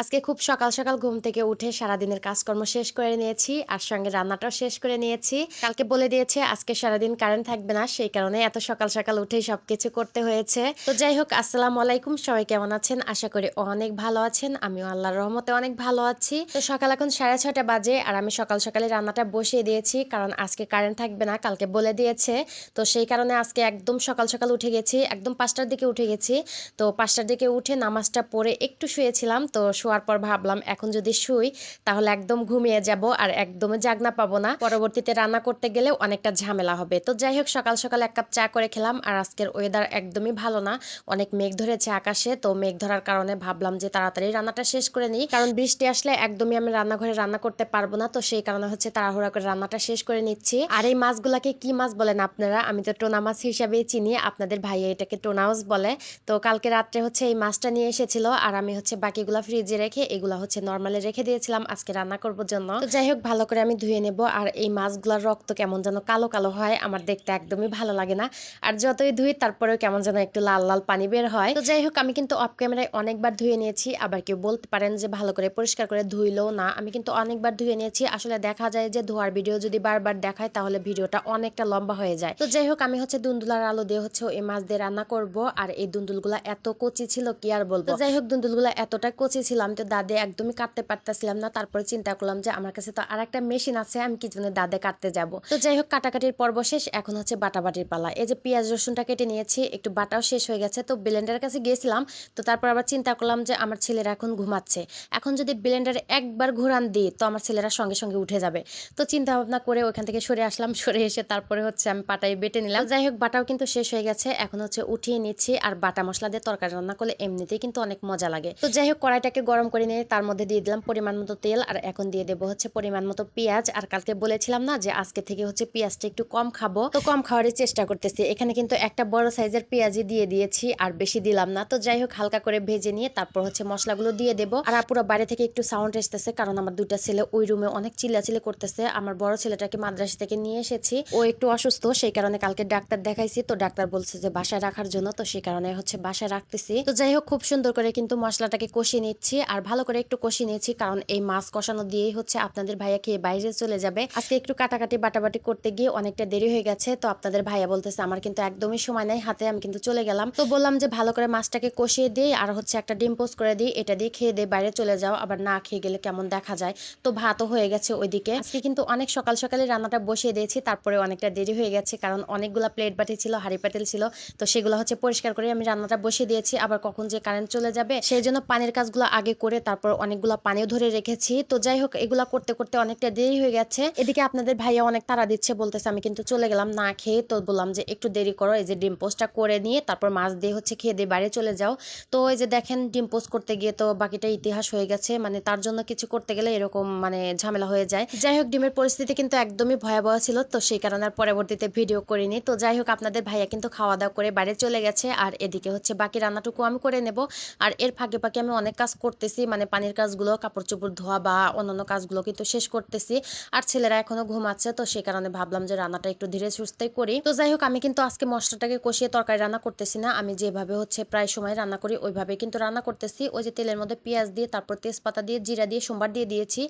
আজকে খুব সকাল সকাল ঘুম থেকে উঠে সারাদিনের কাজকর্ম শেষ করে নিয়েছি আর সঙ্গে রান্নাটাও শেষ করে নিয়েছি। কালকে বলে দিয়েছে, আজকে সারাদিন কারেন্ট থাকবে না, সেই কারণে এত সকাল সকাল উঠেই সবকিছু করতে হয়েছে। তো যাই হোক, আসসালামু আলাইকুম, সবাই কেমন আছেন? আশা করি অনেক ভালো আছেন। আমিও আল্লাহর রহমতে অনেক ভালো আছি। তো সকাল এখন সাড়ে ছটা বাজে আর আমি সকাল সকালে রান্নাটা বসিয়ে দিয়েছি, কারণ আজকে কারেন্ট থাকবে না, কালকে বলে দিয়েছে। তো সেই কারণে আজকে একদম সকাল সকাল উঠে গেছি, একদম পাঁচটার দিকে উঠে গেছি। তো পাঁচটার দিকে উঠে নামাজটা পড়ে একটু শুয়েছিলাম, তো শোয়ার পর ভাবলাম, এখন যদি শুই, তাহলে একদম ঘুমিয়ে যাব আর একদমই জাগনা পাবো না। পরবর্তীতে রান্না করতে গেলে অনেকটা ঝামেলা হবে। তো যাই হোক, সকাল সকাল এক কাপ চা করে খেলাম আর আজকের ওয়েদার একদমই ভালো না। অনেক মেঘ ধরেছে আকাশে, তো মেঘ ধরার কারণে ভাবলাম যে তাড়াতাড়ি রান্নাটা শেষ করে নিই। কারণ বৃষ্টি আসলে একদমই আমি রান্নাঘরে রান্না করতে পারব না, তো সেই কারণে হচ্ছে তাড়াহুড়া করে রান্নাটা শেষ করে নিচ্ছি। আর এই মাছগুলাকে কি মাছ বলেন আপনারা? আমি তো টোনা মাছ হিসাবেই চিনি, আপনাদের ভাইয়া এটাকে টোনা মাছ বলে। তো কালকে রাত্রে হচ্ছে এই মাছটা নিয়ে এসেছিল আর আমি হচ্ছে বাকিগুলা ফ্রিজে রেখে এগুলা হচ্ছে নর্মালি রেখে দিয়েছিলাম, আজকে রান্না করবার জন্য। তো যাই হোক, ভালো করে আমি ধুয়ে নেব, আর এই মাছগুলার রক্ত কেমন যেন কালো কালো হয়, আমার দেখতে একদমই ভালো লাগে না। আর যতই ধুই, তারপরেও কেমন যেন একটু লাল লাল পানি বের হয়। তো যাই হোক, আমি কিন্তু অফ ক্যামেরায় অনেকবার ধুয়ে নিয়েছি, আবার কেউ বলতে পারেন যে ভালো করে পরিষ্কার করে ধুইলেও না। আমি কিন্তু অনেকবার ধুয়ে নিয়েছি, আসলে দেখা যায় যে ধোয়ার ভিডিও যদি বারবার দেখায়, তাহলে ভিডিওটা অনেকটা লম্বা হয়ে যায়। তো যাই হোক, আমি হচ্ছে দুন্দুলার আলো দিয়ে হচ্ছে এই মাছ দিয়ে রান্না করব, আর এই দুন্দুলগুলা এত কচি ছিল, কি আর বলব? যাই হোক, দুন্দুলগুলা এতটা কচি ছিল আমি তো দাদে একদমই কাটতে পারতেছিলাম না। তারপরে চিন্তা করলাম যে আমার কাছে তো আর একটা মেশিন আছে, আমি কি জন্য দাদে কাটতে যাব। তো যাই হোক, কাটাকাটির পর্ব শেষ, এখন হচ্ছে বাটাবাটির পালা। এই যে পেঁয়াজ, রসুনটা কেটে নিয়েছি, একটু বাটাও শেষ হয়ে গেছে। তো ব্লেন্ডারের কাছে গিয়েছিলাম, তো তারপর আবার চিন্তা করলাম যে আমার ছেলেরা এখন ঘুমাচ্ছে। এখন যদি ব্লেন্ডারে একবার ঘুরান দিই, তো আমার ছেলেরা সঙ্গে সঙ্গে উঠে যাবে। তো চিন্তা ভাবনা করে ওইখান থেকে সরে আসলাম, সরে এসে তারপরে হচ্ছে আমি পাটাই বেটে নিলাম। যাই হোক, বাটাও কিন্তু শেষ হয়ে গেছে, এখন হচ্ছে উঠিয়ে নিচ্ছি। আর বাটা মশলা দিয়ে তরকারি রান্না করলে এমনিতেই কিন্তু অনেক মজা লাগে। তো যাই হোক, কড়াইটাকে গরম করে নিয়ে তার মধ্যে দিয়ে দিলাম পরিমাণ মতো তেল আর এখন দিয়ে দেবো হচ্ছে পরিমাণ মতো পেঁয়াজ। আর কালকে বলেছিলাম না যে আজকে থেকে হচ্ছে পেঁয়াজটা একটু কম খাব। তো কম খাওয়ারই চেষ্টা করতেছি। এখানে কিন্তু একটা বড় সাইজের পেঁয়াজই দিয়ে দিয়েছি আর বেশি দিলাম না। তো যাই হোক, হালকা করে ভেজে নিয়ে তারপর হচ্ছে মশলাগুলো দিয়ে দেবো। আর পুরো বাইরে থেকে একটু সাউন্ড এসতেছে কারণ আমার দুইটা ছেলে ওই রুমে অনেক চিল্লাচিল্লি করতেছে। আমার বড় ছেলেটাকে মাদ্রাসা থেকে নিয়ে এসেছি। ও একটু অসুস্থ, সেই কারণে কালকে ডাক্তার দেখাইছি। তো ডাক্তার বলছে যে বাসায় রাখার জন্য। তো সেই কারণে হচ্ছে বাসায় রাখতেছি। তো যাই হোক, খুব সুন্দর করে কিন্তু মশলাটাকে কষিয়ে নিচ্ছি। আর ভালো করে একটু কষিয়ে নিয়েছি, কারণ এই মাছ কষানো দিয়েই হচ্ছে আপনাদের ভাইয়া খেয়ে বাইরে চলে যাবে। আজকে একটু কাটাকাটি বাটাবাটি করতে গিয়ে অনেকটা দেরি হয়ে গেছে, তো আপনাদের ভাইয়া বলতেছে, আমার কিন্তু একদমই সময় নাই, হাতে আমি কিন্তু চলে গেলাম। তো বললাম যে, ভালো করে মাছটাকে কষিয়ে দিই, আর হচ্ছে একটা ডিম পোস্ট করে দিই, এটা দিয়ে খেয়ে দিয়ে বাইরে চলে যাও, আবার না খেয়ে গেলে কেমন দেখা যায়? তো ভাতও হয়ে গেছে ওইদিকে। আজকে কিন্তু অনেক সকাল সকালে রান্নাটা বসিয়ে দিয়েছি, তারপরে অনেকটা দেরি হয়ে গেছে, কারণ অনেকগুলো প্লেট বাটি ছিল, হাড়ি পাতিল ছিল, তো সেগুলো হচ্ছে পরিষ্কার করে আমি রান্নাটা বসিয়ে দিয়েছি, আবার কখন যে কারেন্ট চলে যাবে, সেই জন্য পানির কাজগুলো আগে করে তারপর অনেকগুলো পানিও ধরে রেখেছি। তো যাই হোক এগুলা করতে করতে অনেকটা দেরি হয়ে গেছে। এদিকে আপনাদের ভাইয়া অনেক তাড়া দিচ্ছে, বলতেছে আমি কিন্তু চলে গেলাম না খেয়ে। তো বললাম যে একটু দেরি করো, এই যে ডিম পোস্টটা করে নিয়ে তারপর মাছ দিয়ে হচ্ছে খেয়ে দিয়ে বাইরে চলে যাও। তো এই যে দেখেন, ডিম পোস্ট করতে গিয়ে তো বাকিটা ইতিহাস হয়ে গেছে মানে তার জন্য কিছু করতে গেলে এরকম মানে ঝামেলা হয়ে যায়। যাই হোক ডিমের পরিস্থিতি কিন্তু একদমই ভয়াবহ ছিল, তো সেই কারণে আর পরবর্তীতে ভিডিও করিনি। তো যাই হোক আপনাদের ভাইয়া কিন্তু খাওয়া দাওয়া করে বাইরে চলে গেছে, আর এদিকে হচ্ছে বাকি রান্নাটুকু আমি করে নেব। আর এর ফাঁকে ফাঁকে আমি অনেক কাজ করতেছি মানে পানির কাজগুলো কাপড় চোপড় ধোয়া বা অন্যান্য কাজগুলো কিন্তু শেষ করতেছি। আর ছেলেরা এখনও ঘুমাচ্ছে, তো সেই কারণে ভাবলাম যে রান্নাটা একটু ধীরে সুস্থে করি। তো যাই হোক, আমি কিন্তু আজকে মশলাটাকে কষিয়ে তরকারি রান্না করতেছি না। আমি যেভাবে হচ্ছে প্রায় সময় রান্না করি, ওইভাবে কিন্তু রান্না করতেছি। ওই যে তেলের মধ্যে পেঁয়াজ দিয়ে, তারপর তেজপাতা দিয়ে, জিরা দিয়ে, সোমবার দিয়ে দিয়েছি।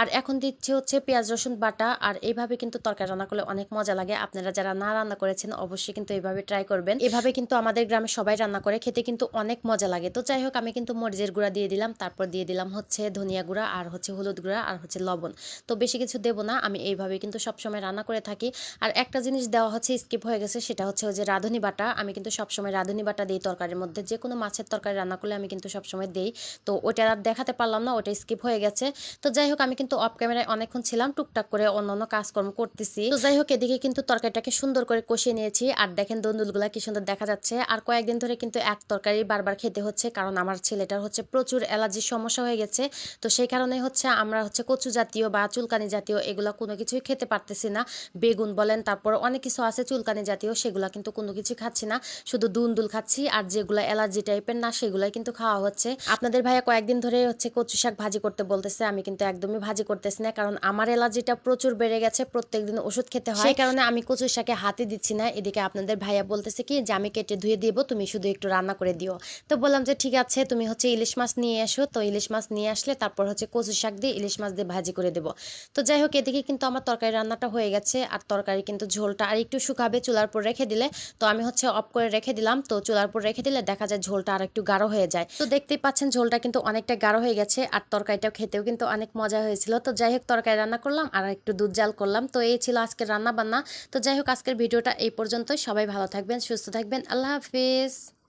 আর এখন দিচ্ছে হচ্ছে পেঁয়াজ, রসুন বাটা। আর এইভাবে কিন্তু তরকারি রান্না করলে অনেক মজা লাগে। আপনারা যারা না রান্না করেছেন, অবশ্যই কিন্তু এইভাবে ট্রাই করবেন। এভাবে কিন্তু আমাদের গ্রামে সবাই রান্না করে, খেতে কিন্তু অনেক মজা লাগে। তো যাই হোক, আমি কিন্তু মরিচের গুঁড়া দিয়ে দিলাম। তারপর দিয়ে দিলাম হচ্ছে ধনিয়া গুঁড়া আর হচ্ছে হলুদ গুঁড়া আর হচ্ছে লবণ। তো বেশি কিছু দেবো না, আমি এইভাবে কিন্তু সবসময় রান্না করে থাকি। আর একটা জিনিস দেওয়া হচ্ছে স্কিপ হয়ে গেছে, সেটা হচ্ছে যে রাঁধুনি বাটা। আমি কিন্তু সবসময় রাঁধুনি বাটা দিই তরকারির মধ্যে। যে কোনো মাছের তরকারি রান্না করলে আমি কিন্তু সবসময় দিই। তো ওটা আর দেখাতে পারলাম না ওটা স্কিপ হয়ে গেছে। তো যাই হোক, আমি কিন্তু অফ ক্যামেরায় অনেকক্ষণ ছিলাম, টুকটাক করে অন্য অন্য কাজকর্ম করতেছি। তো যাই হোক, এদিকে কিন্তু তরকারিটাকে সুন্দর করে কষিয়ে নিয়েছি। আর দেখেন দন্দুলগুলা কি সুন্দর দেখা যাচ্ছে। আর কয়েকদিন ধরে কিন্তু এক তরকারি বারবার খেতে হচ্ছে, কারণ আমার ছেলেটার হচ্ছে প্রচুর অ্যালার্জির সমস্যা হয়ে গেছে। তো সেই কারণে হচ্ছে আমরা হচ্ছে কচু জাতীয় বা চুলকানি জাতীয় এগুলো কোনো কিছুই খেতে পারতেছি না। বেগুন বলেন, তারপর অনেক কিছু আছে চুলকানি জাতীয়, সেগুলো কিন্তু কোনো কিছু খাচ্ছি না। শুধু দুন্দুল খাচ্ছি আর যেগুলো অ্যালার্জি টাইপের না, সেগুলাই কিন্তু খাওয়া হচ্ছে। আপনাদের ভাইয়া কয়েকদিন ধরে হচ্ছে কচু শাক ভাজি করতে বলতেছে, আমি কিন্তু একদমই ভাজি করতেছি না, কারণ আমার অ্যালার্জিটা প্রচুর বেড়ে গেছে, প্রত্যেকদিন ওষুধ খেতে হয়। সেই কারণে আমি কচু শাকে হাতে দিচ্ছি না। এদিকে আপনাদের ভাইয়া বলতেছে কি, যে আমি কেটে ধুয়ে দিব, তুমি শুধু একটু রান্না করে দিও। তো বললাম যে, ঠিক আছে, তুমি হচ্ছে ইলিশ মাছ নিয়ে আসো তো ইলিশ মাছ নিয়ে আসলে তারপর হচ্ছে কচু শাক দিয়ে ইলিশ মাছ দিয়ে ভাজি করে দেবো। তো যাই হোক, এদিকে কিন্তু আমার তরকারি রান্নাটা হয়ে গেছে, আর তরকারি কিন্তু ঝোলটা আর একটু শুকাবে চুলার উপর রেখে দিলে। তো আমি হচ্ছে অফ করে রেখে দিলাম, তো চুলার উপর রেখে দিলে দেখা যায় ঝোলটা আর একটু গাঢ় হয়ে যায়। তো দেখতেই পাচ্ছেন ঝোলটা কিন্তু অনেকটা গাঢ় হয়ে গেছে, আর তরকারিটাও খেতেও কিন্তু অনেক মজা হয়েছিল। তো যাই হোক, তরকারি রান্না করলাম, আর একটু দুধ জাল করলাম। তো এই ছিল আজকের রান্না বান্না তো যাই হোক, আজকের ভিডিওটা এই পর্যন্তই। সবাই ভালো থাকবেন, সুস্থ থাকবেন। আল্লাহ হাফিজ।